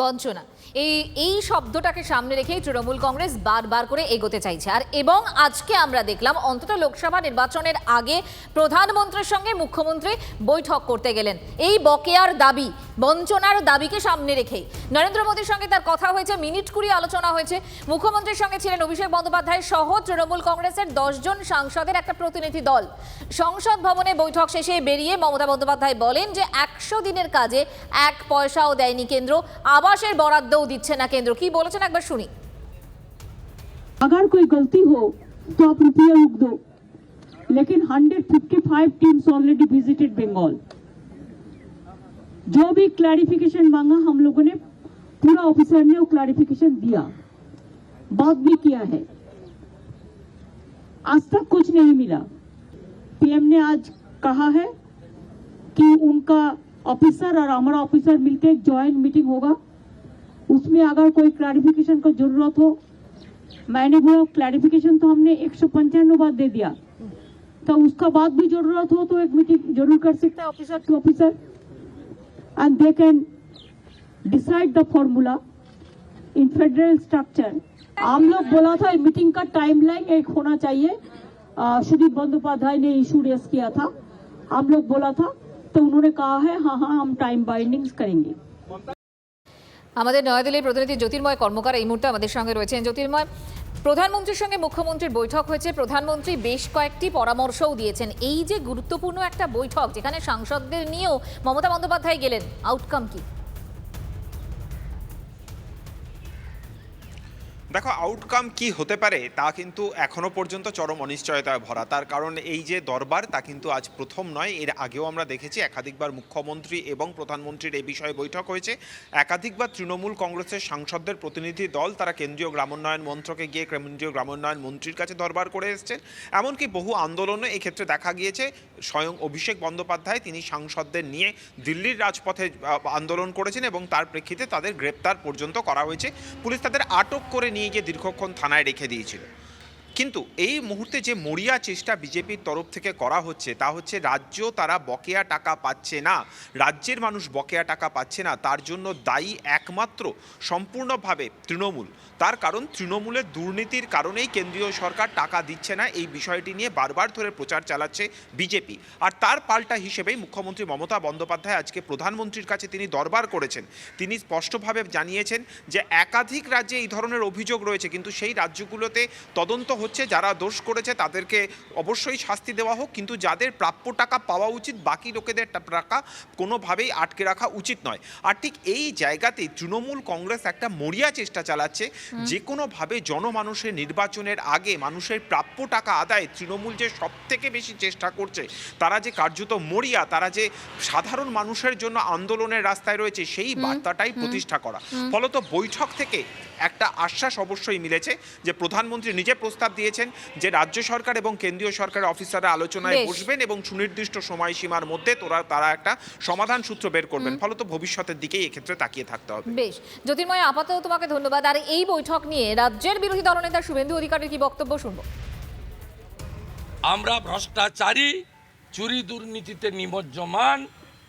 বঞ্চনা। এই এই শব্দটাকে সামনে রেখেই তৃণমূল কংগ্রেস বারবার করে এগোতে চাইছে। আর এবং আজকে আমরা দেখলাম, অন্তত লোকসভা নির্বাচনের আগে প্রধানমন্ত্রীর সঙ্গে মুখ্যমন্ত্রী বৈঠক করতে গেলেন। এই বকেয়ার দাবি বঞ্চনার দাবিকে সামনে রেখেই নরেন্দ্র মোদীর সঙ্গে তার কথা হয়েছে মিনিট কুড়ি আলোচনা হয়েছে মুখ্যমন্ত্রীর সঙ্গে ছিলেন অভিষেক বন্দ্যোপাধ্যায় সহ তৃণমূল কংগ্রেসের দশজন সাংসদের একটা প্রতিনিধি দল সংসদ ভবনে বৈঠক শেষে বেরিয়ে মমতা বন্দ্যোপাধ্যায় বলেন যে একশো দিনের কাজে এক পয়সাও দেয়নি কেন্দ্র আবাসের বরাদ্দও দিচ্ছে না কেন্দ্র কি বলেছেন একবার শুনি अगर कोई गलती हो तो आप रुपया रुक दो लेकिन 155 टीम्स ऑलरेडी विजिटेड बंगाल जो भी क्लैरिफिकेशन मांगा हम लोगों ने पूरा ऑफिसर ने वो क्लैरिफिकेशन दिया। बात भी किया है। आज तक कुछ नहीं मिला। पीएम ने आज कहा है कि उनका ऑफिसर और हमारा ऑफिसर मिलकर एक ज्वाइंट मीटिंग होगा। उसमें अगर कोई क्लैरिफिकेशन का ज़रूरत हो मैंने वो क्लैरिफिकेशन तो हमने एक सौ पंचानवे बार दे दिया। तो उसका बाद भी ज़रूरत हो तो एक मीटिंग ज़रूर कर सकता है। Officer to officer and they can decide the formula in federal structure हम लोग बोला था मीटिंग का टाइमलाइन एक होना चाहिए अ, सुदीप बंदोपाध्याय ने इशू रेस किया था हम लोग बोला था तो उन्होंने कहा है हाँ हाँ हम टाइम बाइंडिंग्स करेंगे আমাদের নয়াদিল্লির প্রতিনিধি জ্যোতির্ময় কর্মকার এই মুহূর্তে আমাদের সঙ্গে রয়েছেন জ্যোতির্ময় প্রধানমন্ত্রীর সঙ্গে মুখ্যমন্ত্রীর বৈঠক হয়েছে। প্রধানমন্ত্রী বেশ কয়েকটি পরামর্শও দিয়েছেন। এই যে গুরুত্বপূর্ণ একটা বৈঠক, যেখানে সাংসদদের নিয়েও মমতা বন্দ্যোপাধ্যায় গেলেন আউটকাম কি? দেখো আউটকাম কি হতে পারে তা কিন্তু এখনও পর্যন্ত চরম অনিশ্চয়তায় ভরা। তার কারণ এই যে দরবার, তা কিন্তু আজ প্রথম নয়। এর আগেও আমরা দেখেছি একাধিকবার মুখ্যমন্ত্রী এবং প্রধানমন্ত্রীর এই বিষয়ে বৈঠক হয়েছে। একাধিকবার তৃণমূল কংগ্রেসের সাংসদদের প্রতিনিধি দল, তারা কেন্দ্রীয় গ্রামোন্নয়ন মন্ত্রকে গিয়ে কেন্দ্রীয় গ্রামোন্নয়ন মন্ত্রীর কাছে দরবার করে এসেছেন। এমনকি বহু আন্দোলনে এই ক্ষেত্রে দেখা গিয়েছে, স্বয়ং অভিষেক বন্দ্যোপাধ্যায় তিনি সাংসদদের নিয়ে দিল্লির রাজপথে আন্দোলন করেছেন এবং তার প্রেক্ষিতে তাদের গ্রেপ্তার পর্যন্ত করা হয়েছে। পুলিশ তাদের আটক করে নিয়ে গিয়ে দীর্ঘক্ষণ থানায় রেখে দিয়েছিল। কিন্তু এই মুহূর্তে যে মরিয়া চেষ্টা বিজেপির তরফ থেকে করা হচ্ছে, তা হচ্ছে রাজ্য তারা বকেয়া টাকা পাচ্ছে না, রাজ্যের মানুষ বকেয়া টাকা পাচ্ছে না, তার জন্য দায়ী একমাত্র সম্পূর্ণভাবে তৃণমূল। তার কারণ তৃণমূলের দুর্নীতির কারণেই কেন্দ্রীয় সরকার টাকা দিচ্ছে না, এই বিষয়টি নিয়ে বারবার ধরে প্রচার চালাচ্ছে বিজেপি। আর তার পাল্টা হিসেবেই মুখ্যমন্ত্রী মমতা বন্দ্যোপাধ্যায় আজকে প্রধানমন্ত্রীর কাছে তিনি দরবার করেছেন। তিনি স্পষ্টভাবে জানিয়েছেন যে একাধিক রাজ্যে এই ধরনের অভিযোগ রয়েছে, কিন্তু সেই রাজ্যগুলোতে তদন্ত হচ্ছে যারা দোষ করেছে তাদেরকে অবশ্যই শাস্তি দেওয়া হোক কিন্তু যাদের প্রাপ্য টাকা পাওয়া উচিত বাকি লোকেদের টাকা কোনোভাবেই আটকে রাখা উচিত নয়। আর ঠিক এই জায়গাতে তৃণমূল কংগ্রেস একটা মরিয়া চেষ্টা চালাচ্ছে। যে কোনোভাবে জনমানুষের নির্বাচনের আগে মানুষের প্রাপ্য টাকা আদায় তৃণমূল যে সব থেকে বেশি চেষ্টা করছে তারা যে কার্যত মরিয়া তারা যে সাধারণ মানুষের জন্য আন্দোলনের রাস্তায় রয়েছে সেই বার্তাটাই প্রতিষ্ঠা করা। ফলত বৈঠক থেকে একটা আশ্বাস অবশ্যই মিলেছে যে প্রধানমন্ত্রী নিজে প্রস্তাব দিয়েছেন যে রাজ্য সরকার এবং কেন্দ্রীয় সরকারের অফিসাররা আলোচনায় বসবেন এবং সুনির্দিষ্ট সময়সীমার মধ্যে তোরা তারা একটা সমাধান সূত্র বের করবেন। ফলত ভবিষ্যতের দিকেই এক্ষেত্রে তাকিয়ে থাকতে হবে। বেশ। জ্যোতির্ময় আপাতত তোমাকে ধন্যবাদ। আর এই বৈঠক নিয়ে রাজ্যের বিরোধী দলনেতা শুভেন্দু অধিকারীর কি বক্তব্য শুনব? আমরা ভ্রষ্টাচারী চুরি দুর্নীতিতে নিমজ্জমান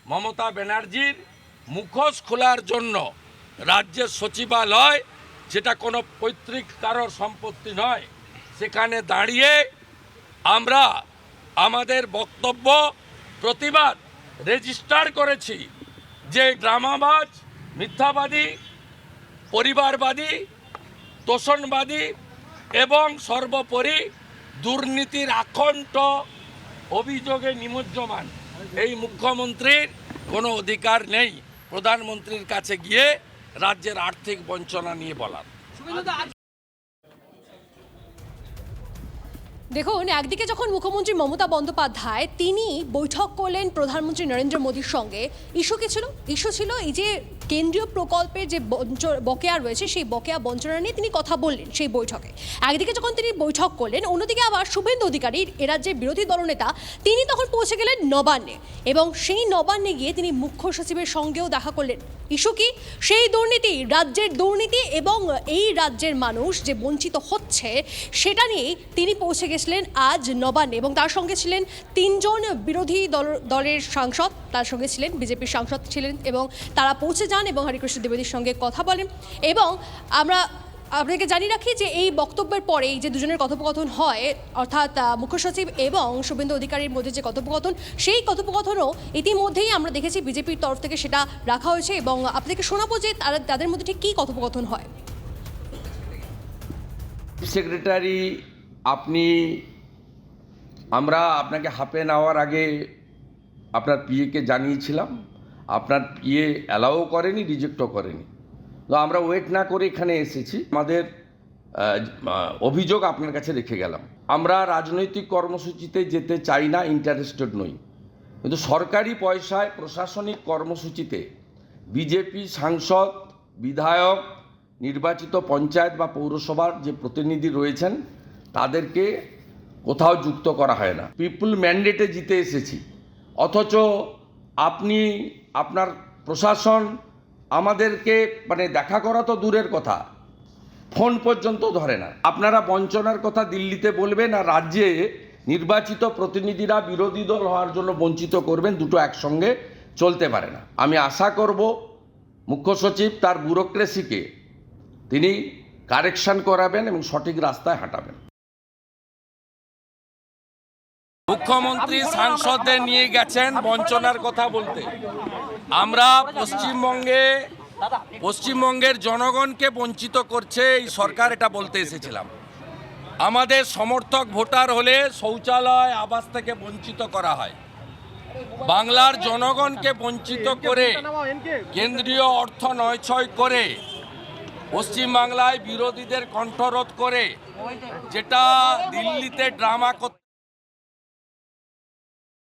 মমতা ব্যানার্জির মুখোশ খোলার জন্য রাজ্যের সচিবালয় যেটা কোনো পৈতৃক কারোর সম্পত্তি নয় সেখানে দাঁড়িয়ে আমরা আমাদের বক্তব্য প্রতিবাদ রেজিস্টার করেছি যে ড্রামাবাজ, মিথ্যাবাদী, পরিবারবাদী, তোষণবাদী এবং সর্বোপরি দুর্নীতির আকণ্ঠ অভিযোগে নিমজ্জমান। এই মুখ্যমন্ত্রীর কোনো অধিকার নেই। প্রধানমন্ত্রীর কাছে গিয়ে রাজ্যের আর্থিক বঞ্চনা নিয়ে বলার। দেখুন একদিকে যখন মুখ্যমন্ত্রী মমতা বন্দ্যোপাধ্যায়, তিনি বৈঠক করলেন প্রধানমন্ত্রী নরেন্দ্র মোদীর সঙ্গে। ইস্যু কি ছিল? ইস্যু ছিল এই যে কেন্দ্রীয় প্রকল্পের যে বকেয়া রয়েছে, সেই বকেয়া বঞ্চনা নিয়ে তিনি কথা বললেন সেই বৈঠকে। একদিকে যখন তিনি বৈঠক করলেন, অন্যদিকে আবার শুভেন্দু অধিকারী এ রাজ্যের বিরোধী দলনেতা, তিনি তখন পৌঁছে গেলেন নবান্নে এবং সেই নবান্নে গিয়ে তিনি মুখ্য সচিবের সঙ্গেও দেখা করলেন। ইস্যু কি? সেই দুর্নীতি, রাজ্যের দুর্নীতি এবং এই রাজ্যের মানুষ যে বঞ্চিত হচ্ছে, সেটা নিয়েই তিনি পৌঁছে গেছিলেন আজ নবান্নে এবং তার সঙ্গে ছিলেন তিনজন বিরোধী দল, দলের সাংসদ। তার সঙ্গে ছিলেন বিজেপির সাংসদ ছিলেন এবং তারা পৌঁছে যান এবং হরিকৃষ্ণ দ্বিবেদীর সঙ্গে কথা বলেন এবং আমরা আপনাকে জানিয়ে রাখি যে এই বক্তব্যের পরেই যে দুজনের কথোপকথন হয়, অর্থাৎ মুখ্য সচিব এবং শুভেন্দু অধিকারীর মধ্যে যে কথোপকথন, সেই কথোপকথনও ইতিমধ্যেই আমরা দেখেছি বিজেপির তরফ থেকে সেটা রাখা হয়েছে এবং আপনাদেরকে শোনাবো যে তারা, তাদের মধ্যে ঠিক কী কথোপকথন হয়। সেক্রেটারি, আপনি, আমরা আপনাকে হাফ এন আওয়ার আগে আপনার পিএকে জানিয়েছিলাম। আপনার ইয়ে অ্যালাও করেনি রিজেক্টও করেনি। তো আমরা ওয়েট না করে এখানে এসেছি। আমাদের অভিযোগ আপনার কাছে রেখে গেলাম। আমরা রাজনৈতিক কর্মসূচিতে যেতে চাই না ইন্টারেস্টেড নই। কিন্তু সরকারি পয়সায় প্রশাসনিক কর্মসূচিতে বিজেপি সাংসদ, বিধায়ক, নির্বাচিত পঞ্চায়েত বা পৌরসভার যে প্রতিনিধি রয়েছেন, তাদেরকে কোথাও যুক্ত করা হয় না। পিপুল ম্যান্ডেটে জিতে এসেছি। অথচ আপনি, আপনার প্রশাসন আমাদেরকে মানে দেখা করা তো দূরের কথা। ফোন পর্যন্ত ধরে না। আপনারা বঞ্চনার কথা দিল্লিতে বলবেন আর রাজ্যে নির্বাচিত প্রতিনিধিরা বিরোধী দল হওয়ার জন্য বঞ্চিত করবেন, দুটো একসঙ্গে চলতে পারে না। আমি আশা করব মুখ্য সচিব তার ব্যুরোক্রেসিকে তিনি কারেকশন করাবেন এবং সঠিক রাস্তায় হাঁটাবেন। মুখ্যমন্ত্রী সাংসদদের নিয়ে গেছেন বঞ্চনার কথা বলতে। আমরা পশ্চিমবঙ্গে, পশ্চিমবঙ্গের জনগণকে বঞ্চিত করছে এই সরকার, এটা বলতে এসেছিলাম। আমাদের সমর্থক ভোটার হলে শৌচালয়, আবাস থেকে বঞ্চিত করা হয়। বাংলার জনগণকে বঞ্চিত করে, কেন্দ্রীয় অর্থ নয়ছয় করে, পশ্চিমবাংলায় বিরোধীদের কণ্ঠরোধ করে, যেটা দিল্লিতে ড্রামা